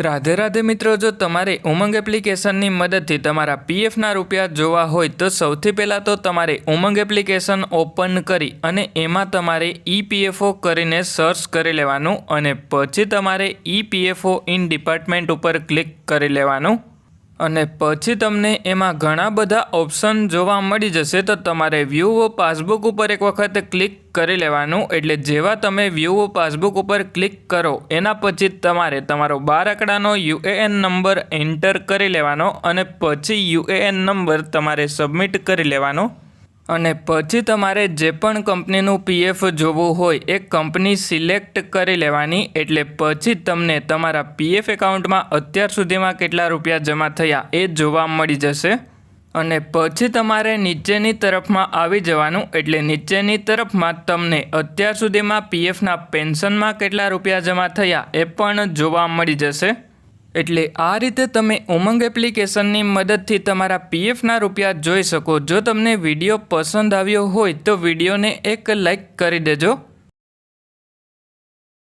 રાધે રાધે મિત્રો, જો તમારે ઉમંગ એપ્લિકેશનની મદદથી તમારા પીએફના રૂપિયા જોવા હોય, તો સૌથી પહેલાં તો તમારે ઉમંગ એપ્લિકેશન ઓપન કરી અને એમાં તમારે ઈપીએફઓ કરીને સર્ચ કરી લેવાનું અને પછી તમારે ઈપીએફઓ ઇન ડિપાર્ટમેન્ટ ઉપર ક્લિક કરી લેવાનું. અને પછી તમને એમાં ઘણા બધા ઓપ્શન જોવા મળી જશે, તો તમારે વ્યૂ પાસબુક ઉપર એક વખત ક્લિક કરી લેવાનું. એટલે જેવા તમે વ્યૂ પાસબુક ઉપર ક્લિક કરો, એના પછી તમારે તમારો બાર આંકડાનો યુએએન નંબર એન્ટર કરી લેવાનો અને પછી યુએએન નંબર તમારે સબમિટ કરી લેવાનો. અને પછી તમારે જે પણ કંપનીનું પીએફ જોવું હોય એ કંપની સિલેક્ટ કરી લેવાની. એટલે પછી તમને તમારા પીએફ એકાઉન્ટમાં અત્યાર સુધીમાં કેટલા રૂપિયા જમા થયા એ જોવા મળી જશે. અને પછી તમારે નીચેની તરફમાં આવી જવાનું. એટલે નીચેની તરફમાં તમને અત્યાર સુધીમાં પીએફના પેન્શનમાં કેટલા રૂપિયા જમા થયા એ પણ જોવા મળી જશે. એટલે આ રીતે તમે ઉમંગ એપ્લિકેશનની મદદથી તમારા પીએફના રૂપિયા જોઈ શકો. જો તમને વીડિયો પસંદ આવ્યો હોય તો વિડીયોને એક લાઈક કરી દેજો.